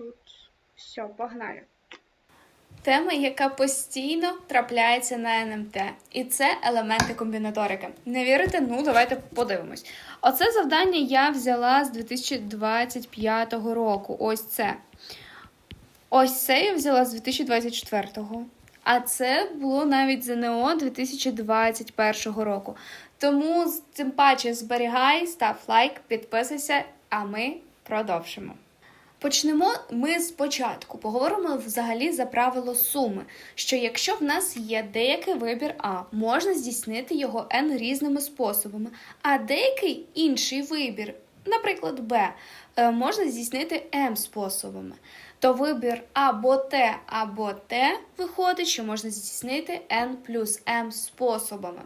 тут. Все, погнали. Тема, яка постійно трапляється на НМТ, і це елементи комбінаторики. Не вірите? Ну давайте подивимось. Оце завдання я взяла з 2025 року. Ось це. Ось це я взяла з 2024-го. А це було навіть ЗНО 2021 року. Тому тим паче зберігай, став лайк, підписуйся, а ми продовжимо. Почнемо ми спочатку. Поговоримо взагалі за правило суми. Що якщо в нас є деякий вибір А, можна здійснити його n різними способами, а деякий інший вибір, наприклад, Б, е, можна здійснити m способами. То вибір або Т, або Т виходить, що можна здійснити n плюс m способами.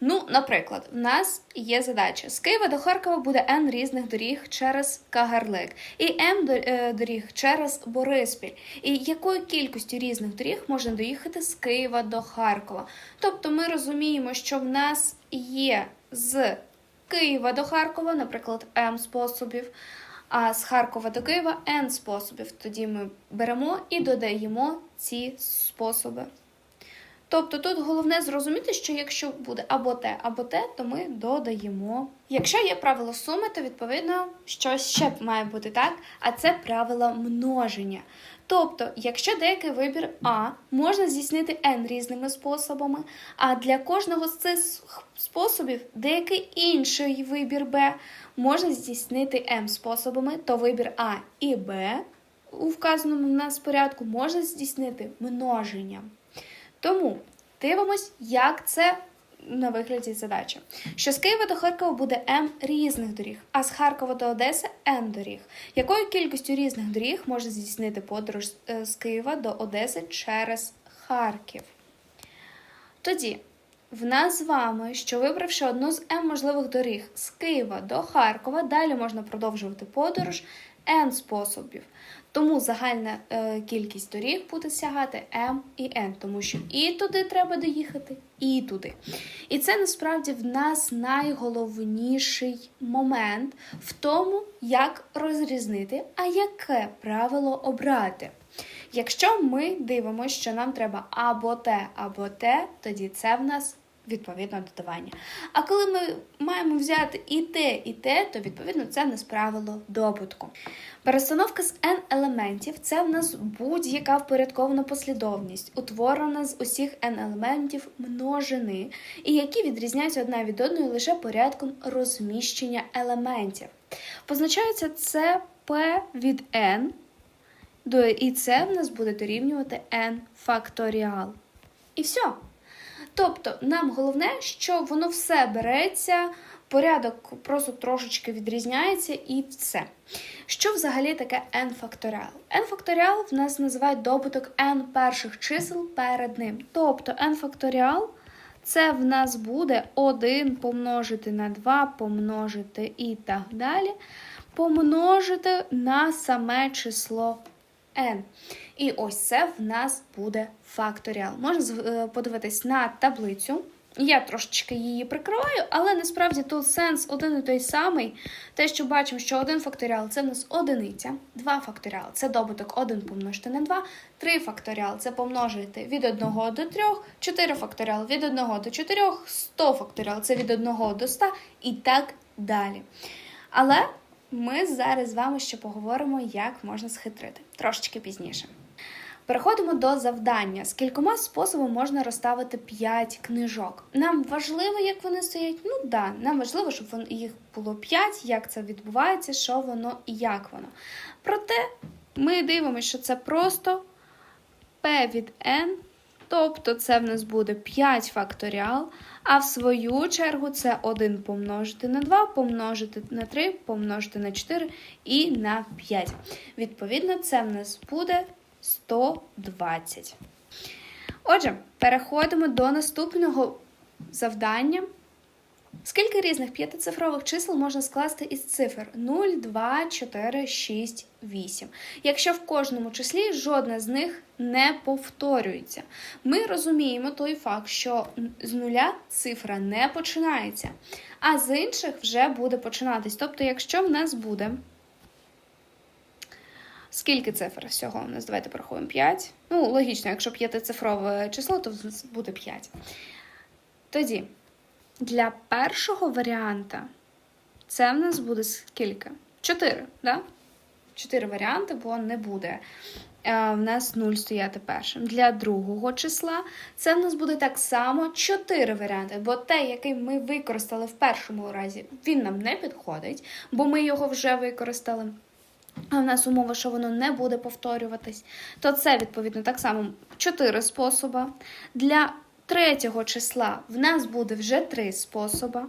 Ну, наприклад, в нас є задача: з Києва до Харкова буде N різних доріг через Кагарлик і М е, доріг через Бориспіль. І якою кількістю різних доріг можна доїхати з Києва до Харкова? Тобто ми розуміємо, що в нас є з Києва до Харкова, наприклад, М способів, а з Харкова до Києва N способів. Тоді ми беремо і додаємо ці способи. Тобто тут головне зрозуміти, що якщо буде або те, або те, то ми додаємо. Якщо є правило суми, то відповідно щось ще має бути так, а це правило множення. Тобто, якщо деякий вибір А можна здійснити n різними способами, а для кожного з цих способів деякий інший вибір Б можна здійснити m способами, то вибір А і Б у вказаному в нас порядку можна здійснити множенням. Тому дивимось, як це на вигляді задачі. Що з Києва до Харкова буде М різних доріг, а з Харкова до Одеси Н доріг. Якою кількістю різних доріг може здійснити подорож е, з Києва до Одеси через Харків? Тоді в нас з вами, що вибравши одну з М можливих доріг з Києва до Харкова, далі можна продовжувати подорож N способів. Тому загальна е, кількість доріг буде сягати М і N, тому що і туди треба доїхати, і туди. І це насправді в нас найголовніший момент в тому, як розрізнити, а яке правило обрати. Якщо ми дивимося, що нам треба або те, або те, тоді це в нас відповідно додавання. А коли ми маємо взяти і те, і те, то відповідно це в нас правило добутку. Перестановка з n елементів це в нас будь-яка впорядкована послідовність, утворена з усіх n елементів множини, і які відрізняються одна від одної лише порядком розміщення елементів. Позначається це p від n, і це в нас буде дорівнювати n факторіал. І все. Тобто, нам головне, що воно все береться, порядок просто трошечки відрізняється і все. Що взагалі таке n факторіал? n факторіал в нас називають добуток n перших чисел перед ним. Тобто n факторіал це в нас буде 1 помножити на 2, помножити і так далі, помножити на саме число n. І ось це в нас буде факторіал. Можна е, подивитись на таблицю. Я трошечки її прикриваю, але насправді тут сенс один і той самий. Те, що бачимо, що один факторіал це в нас одиниця, два факторіал це добуток 1 помножити на 2, 3 факторіал це помножити від 1 до 3, 4 факторіал від 1 до 4, 100 факторіал це від 1 до 100 і так далі. Але ми зараз з вами ще поговоримо, як можна схитрити трошечки пізніше. Переходимо до завдання. З кількома способами можна розставити 5 книжок. Нам важливо, як вони стоять. Ну да, нам важливо, щоб їх було 5, як це відбувається, що воно і як воно. Проте ми дивимося, що це просто p від n, тобто це в нас буде 5 факторіал, а в свою чергу це 1 помножити на 2, помножити на 3, помножити на 4 і на 5. Відповідно, це в нас буде 120. Отже, переходимо до наступного завдання. Скільки різних п'ятицифрових чисел можна скласти із цифр 0, 2, 4, 6, 8, якщо в кожному числі жодна з них не повторюється? Ми розуміємо той факт, що з нуля цифра не починається, а з інших вже буде починатись. Тобто, якщо в нас буде Скільки цифр всього у нас? Давайте порахуємо 5. Ну, логічно, якщо п'ятицифрове число, то буде 5. Тоді, для першого варіанта це в нас буде скільки? 4, да? 4 варіанти, бо не буде е, в нас 0 стояти першим. Для другого числа це в нас буде так само 4 варіанти, бо те, який ми використали в першому разі, він нам не підходить, бо ми його вже використали. А в нас умова, що воно не буде повторюватись, то це, відповідно, так само 4 способи. Для третього числа в нас буде вже 3 способи.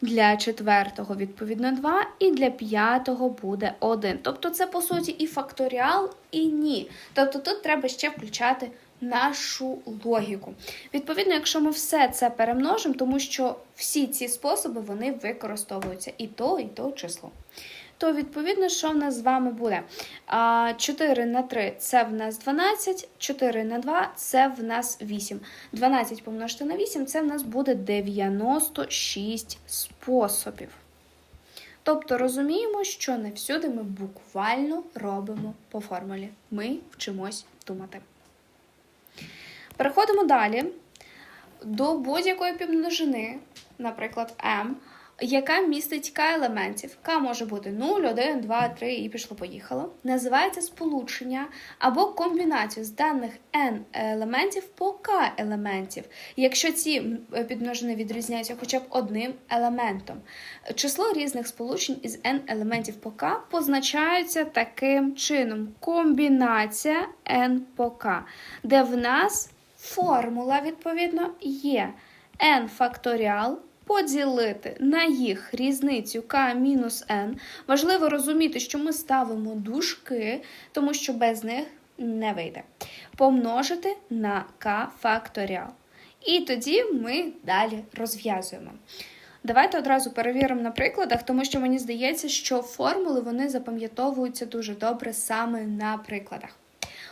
Для четвертого, відповідно, 2, і для п'ятого буде 1. Тобто, це, по суті, і факторіал, і ні. Тобто тут треба ще включати нашу логіку. Відповідно, якщо ми все це перемножимо, тому що всі ці способи вони використовуються і то, і то число. То, відповідно, що в нас з вами буде? 4 на 3 це в нас 12, 4 на 2 це в нас 8. 12 помножити на 8 це в нас буде 96 способів. Тобто розуміємо, що не всюди ми буквально робимо по формулі. Ми вчимось думати. Переходимо далі до будь-якої підмножини, наприклад, m, яка містить k елементів. K може бути 0, 1, 2, 3 і пішло-поїхало. Називається сполучення або комбінацію з даних n елементів по k елементів, якщо ці підмножини відрізняються хоча б одним елементом. Число різних сполучень із n елементів по k позначається таким чином: комбінація n по k, де в нас формула, відповідно, є n факторіал поділити на їх різницю k мінус n. Важливо розуміти, що ми ставимо дужки, тому що без них не вийде. Помножити на k факторіал. І тоді ми далі розв'язуємо. Давайте одразу перевіримо на прикладах, тому що мені здається, що формули вони запам'ятовуються дуже добре саме на прикладах.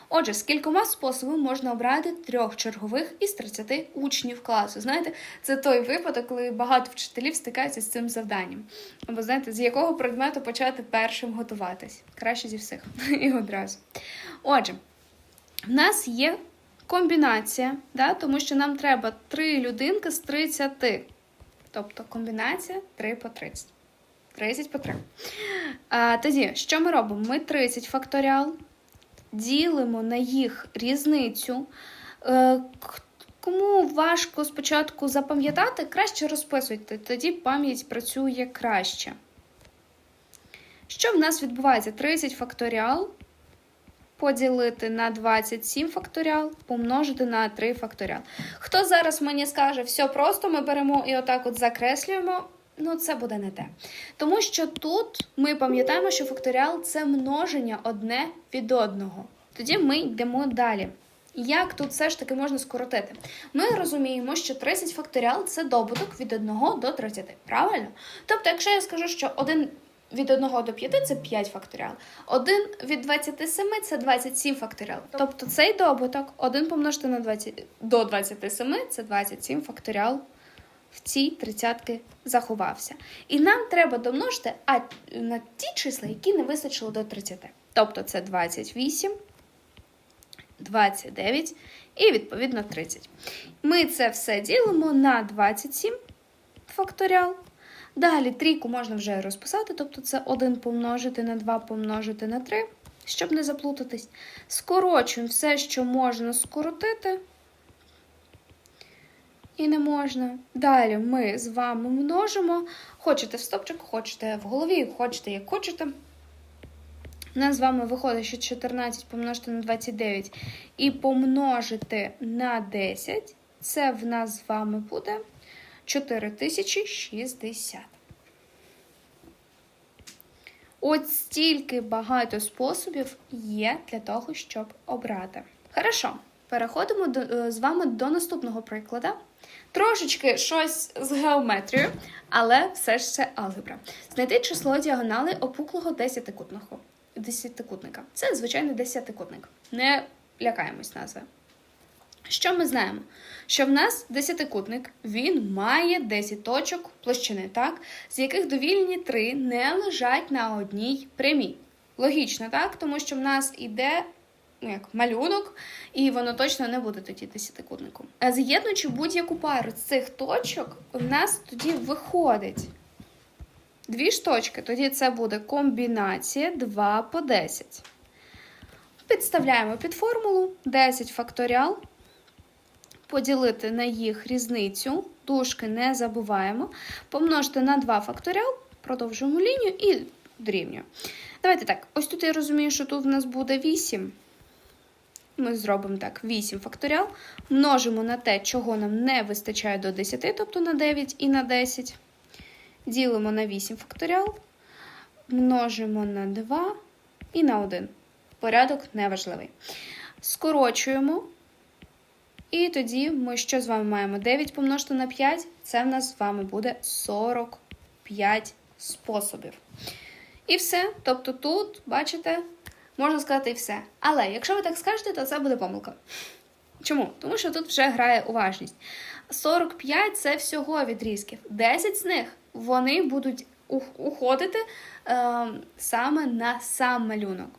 Отже, з кількома способами можна обрати трьох чергових із 30 учнів класу. Знаєте, це той випадок, коли багато вчителів стикаються з цим завданням. Або знаєте, з якого предмету почати першим готуватись? Краще зі всіх і одразу. Отже, в нас є комбінація, да, тому що нам треба три людинки з 30. Тобто комбінація 3 по 30. 30 по 3. А, Тоді, що ми робимо? Ми 30 факторіал ділимо на їх різницю. Е, кому важко спочатку запам'ятати, краще розписуйте, тоді пам'ять працює краще. Що в нас відбувається? 30 факторіал поділити на 27 факторіал, помножити на 3 факторіал. Хто зараз мені скаже, все просто ми беремо і отак от закреслюємо, ну це буде не те. Тому що тут ми пам'ятаємо, що факторіал це множення одне від одного. Тоді ми йдемо далі. Як тут все ж таки можна скоротити? Ми розуміємо, що 30 факторіал це добуток від 1 до 30, правильно? Тобто, якщо я скажу, що 1 від 1 до 5 це 5 факторіал, 1 від 27 це 27 факторіал. Тобто цей добуток 1 помножити на 20 до 27 це 27 факторіал в цій тридцятки заховався. І нам треба домножити а, на ті числа, які не вистачило до 30. Тобто це 28, 29 і, відповідно, 30. Ми це все ділимо на 27 факторіал. Далі трійку можна вже розписати, тобто це 1 помножити на 2 помножити на 3, щоб не заплутатись. Скорочуємо все, що можна скоротити. І не можна. Далі ми з вами множимо. Хочете в стопчик, хочете в голові, хочете, як хочете. У нас з вами виходить, що 14 помножити на 29 і помножити на 10. Це в нас з вами буде 4060. От стільки багато способів є для того, щоб обрати. Хорошо, переходимо до, з вами до наступного прикладу. Трошечки щось з геометрією, але все ж це алгебра. Знайти число діагонали опуклого. Десятикутника. Це звичайний десятикутник. Не лякаємось назви. Що ми знаємо? Що в нас десятикутник, він має 10 точок площини, так? з яких довільні 3 не лежать на одній прямій. Логічно, так? Тому що в нас іде ну, як малюнок, і воно точно не буде тоді десятикутником. З'єднуючи будь-яку пару з цих точок, в нас тоді виходить дві ж точки. Тоді це буде комбінація 2 по 10. Підставляємо під формулу 10 факторіал. Поділити на їх різницю, дужки не забуваємо. Помножити на 2 факторіал, продовжуємо лінію і дорівнює. Давайте так. Ось тут я розумію, що тут в нас буде 8. Ми зробимо так: 8 факторіал. Множимо на те, чого нам не вистачає до 10, тобто на 9 і на 10. Ділимо на 8 факторіал. Множимо на 2 і на 1. Порядок неважливий. Скорочуємо. І тоді ми що з вами маємо? 9 помножити на 5, це в нас з вами буде 45 способів. І все. Тобто тут, бачите, можна сказати і все. Але якщо ви так скажете, то це буде помилка. Чому? Тому що тут вже грає уважність. 45 це всього відрізків. 10 з них вони будуть уходити е, саме на сам малюнок.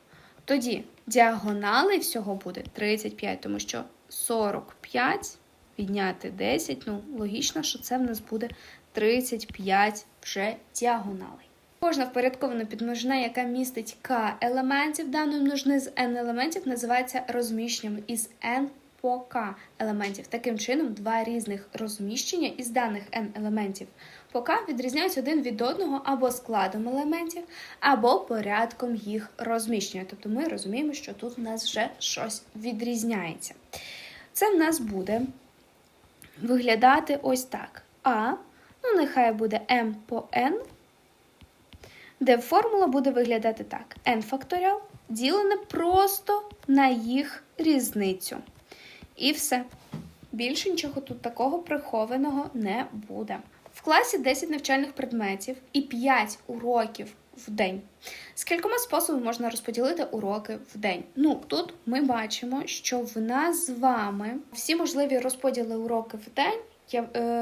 Тоді діагонали всього буде 35, тому що 45 відняти 10, ну, логічно, що це в нас буде 35 вже діагоналей. Кожна впорядкована підмножина, яка містить k елементів даної множини з n елементів, називається розміщенням із n по k елементів. Таким чином, два різних розміщення із даних n елементів по k відрізняються один від одного або складом елементів, або порядком їх розміщення. Тобто ми розуміємо, що тут в нас вже щось відрізняється. Це в нас буде виглядати ось так. А, ну нехай буде m по n, де формула буде виглядати так: n факторіал ділене просто на їх різницю. І все. Більше нічого тут такого прихованого не буде. В класі 10 навчальних предметів і 5 уроків в день. З кількома способами можна розподілити уроки в день. Ну, тут ми бачимо, що в нас з вами всі можливі розподіли уроки в день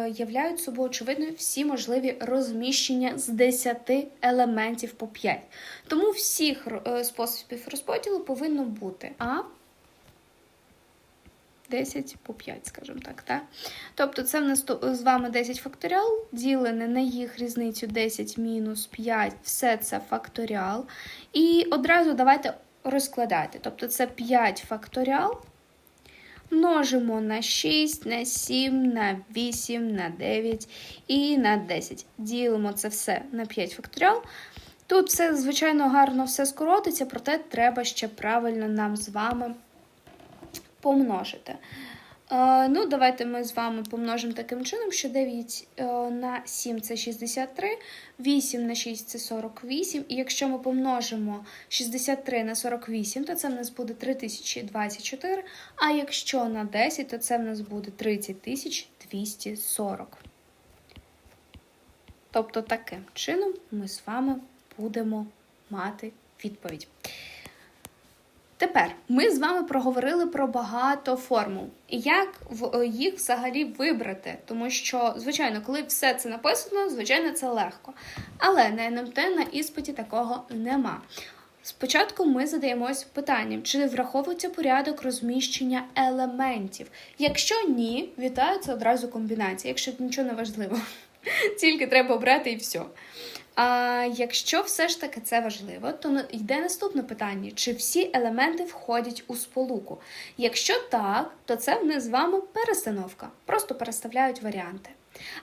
являють собою очевидно всі можливі розміщення з 10 елементів по 5. Тому всіх е, способів розподілу повинно бути А 10 по 5, скажімо так. так? Тобто це в нас з вами 10 факторіал, ділене на їх різницю 10 мінус 5, все це факторіал. І одразу давайте розкладати. Тобто це 5 факторіал. Множимо на 6, на 7, на 8, на 9 і на 10. Ділимо це все на 5 факторіал. Тут все, звичайно, гарно все скоротиться, проте треба ще правильно нам з вами помножити. Е, ну, давайте ми з вами помножимо таким чином, що 9 е, на 7 це 63, 8 на 6 це 48. І якщо ми помножимо 63 на 48, то це в нас буде 3024. А якщо на 10, то це в нас буде 30240. Тобто таким чином ми з вами будемо мати відповідь. Тепер ми з вами проговорили про багато формул. І як е, їх взагалі вибрати? Тому що, звичайно, коли все це написано, звичайно, це легко. Але на НМТ на іспиті такого нема. Спочатку ми задаємось питанням, чи враховується порядок розміщення елементів. Якщо ні, вітаються одразу комбінації, якщо нічого не важливо. Тільки треба обрати і все. А якщо все ж таки це важливо, то йде наступне питання: чи всі елементи входять у сполуку? Якщо так, то це в нас з вами перестановка, просто переставляють варіанти.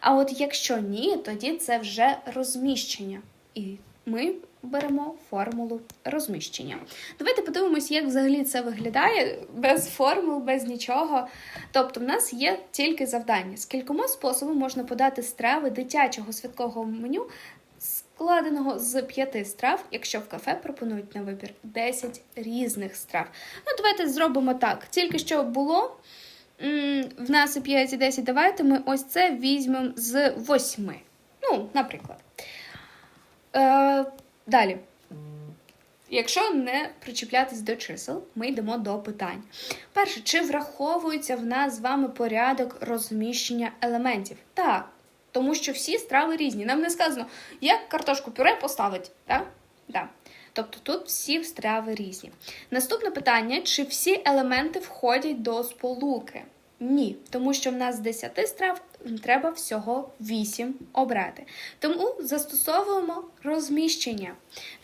А от якщо ні, тоді це вже розміщення. І ми беремо формулу розміщення. Давайте подивимось, як взагалі це виглядає без формул, без нічого. Тобто, в нас є тільки завдання. З кількома способами можна подати страви дитячого святкового меню, складеного з п'яти страв, якщо в кафе пропонують на вибір 10 різних страв. Ну, давайте зробимо так. Тільки що було. В нас і 5 і 10, давайте ми ось це візьмемо з 8. Ну, наприклад. Е, далі. Якщо не причіплятись до чисел, ми йдемо до питань. Перше, чи враховується в нас з вами порядок розміщення елементів? Так, тому що всі страви різні. Нам не сказано, як картошку пюре поставити. Так? Так. Тобто тут всі страви різні. Наступне питання: чи всі елементи входять до сполуки? Ні, тому що в нас з 10 страв треба всього 8 обрати. Тому застосовуємо розміщення.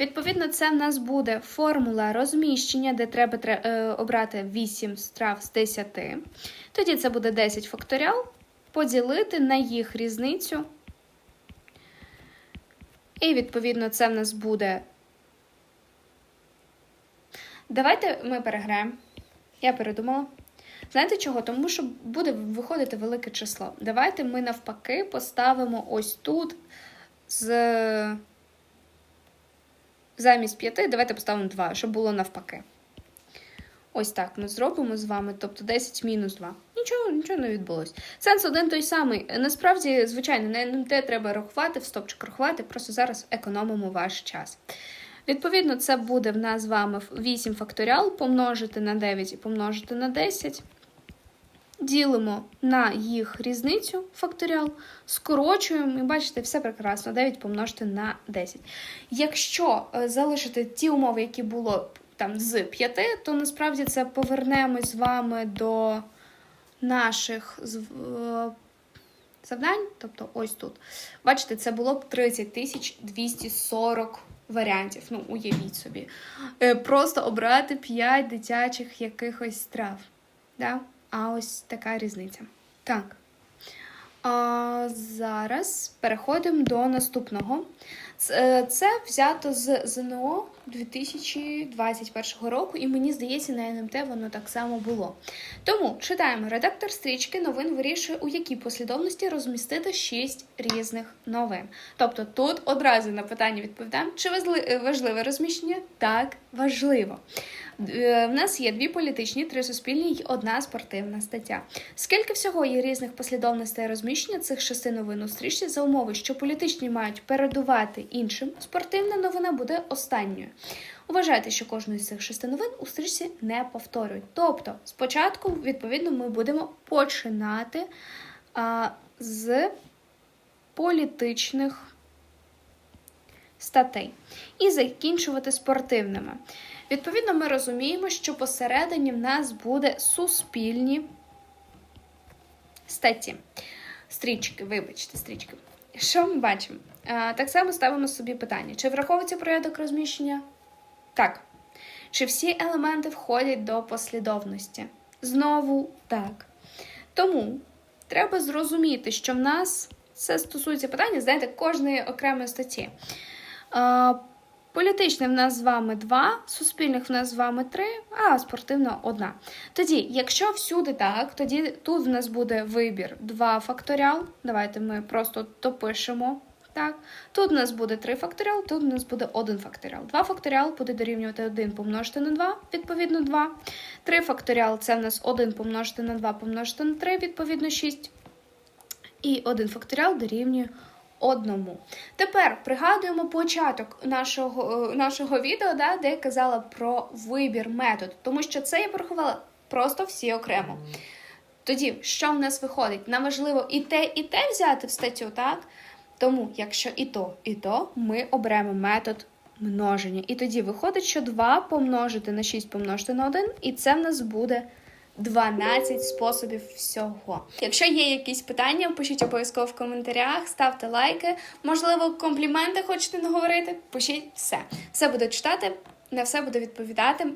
Відповідно, це в нас буде формула розміщення, де треба е, обрати 8 страв з 10. Тоді це буде 10 факторіал, поділити на їх різницю. І, відповідно, це в нас буде. Давайте ми переграємо. Я передумала. Знаєте чого? Тому що буде виходити велике число. Давайте ми навпаки поставимо ось тут з. Замість 5, давайте поставимо 2, щоб було навпаки. Ось так ми зробимо з вами, тобто 10 мінус 2. Нічого, нічого не відбулось. Сенс один той самий. Насправді, звичайно, на НМТ треба рахувати, в стопчик рахувати, просто зараз економимо ваш час. Відповідно, це буде в нас з вами 8 факторіал помножити на 9 і помножити на 10. Ділимо на їх різницю факторіал, скорочуємо і бачите, все прекрасно. 9 помножити на 10. Якщо е, залишити ті умови, які було там з 5, то насправді це повернемось з вами до наших е, завдань. Тобто ось тут. Бачите, це було б 30 тисяч 240 варіантів. Ну, уявіть собі. Е, Просто обрати 5 дитячих якихось страв. Да? А ось така різниця. Так. А, зараз переходимо до наступного. Це, взято з ЗНО 2021 року, і мені здається, на НМТ воно так само було. Тому читаємо: редактор стрічки новин вирішує, у якій послідовності розмістити 6 різних новин. Тобто тут одразу на питання відповідаємо, чи важли- важливе розміщення? Так, важливо. Е, В нас є дві політичні, три суспільні й одна спортивна стаття. Скільки всього є різних послідовностей розміщення цих шести новин у стрічці за умови, що політичні мають передувати іншим, спортивна новина буде останньою. Вважайте, що кожну з цих шести новин у стрічці не повторюють. Тобто, спочатку, відповідно, ми будемо починати а, з політичних статей і закінчувати спортивними. Відповідно, ми розуміємо, що посередині в нас буде суспільні статті. Стрічки, вибачте, стрічки. Що ми бачимо? Так само ставимо собі питання: чи враховується порядок розміщення? Так. Чи всі елементи входять до послідовності? Знову так. Тому треба зрозуміти, що в нас це стосується питання, знаєте, кожної окремої статті. Політичне в нас з вами два, суспільних в нас з вами три, а спортивна одна. Тоді, якщо всюди так, тоді тут в нас буде вибір 2 факторіал. Давайте ми просто допишемо. Так, тут у нас буде 3 факторіал, тут у нас буде 1 факторіал. 2 факторіал буде дорівнювати 1 помножити на 2, відповідно 2. 3 факторіал це в нас 1 помножити на 2 помножити на 3, відповідно 6. І 1 факторіал дорівнює одному. Тепер пригадуємо початок нашого, е, нашого відео, да, де я казала про вибір метод, тому що це я порахувала просто всі окремо. Тоді, що в нас виходить? Нам важливо і те, і те взяти в статтю, так? Тому, якщо і то, і то, ми оберемо метод множення. І тоді виходить, що 2 помножити на 6 помножити на 1, і це в нас буде 12 способів всього. Якщо є якісь питання, пишіть обов'язково в коментарях, ставте лайки. Можливо, компліменти хочете наговорити? Пишіть все. Все буду читати, на все буду відповідати.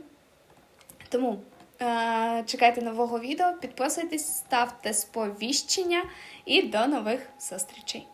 Тому е- чекайте нового відео, підписуйтесь, ставте сповіщення і до нових зустрічей.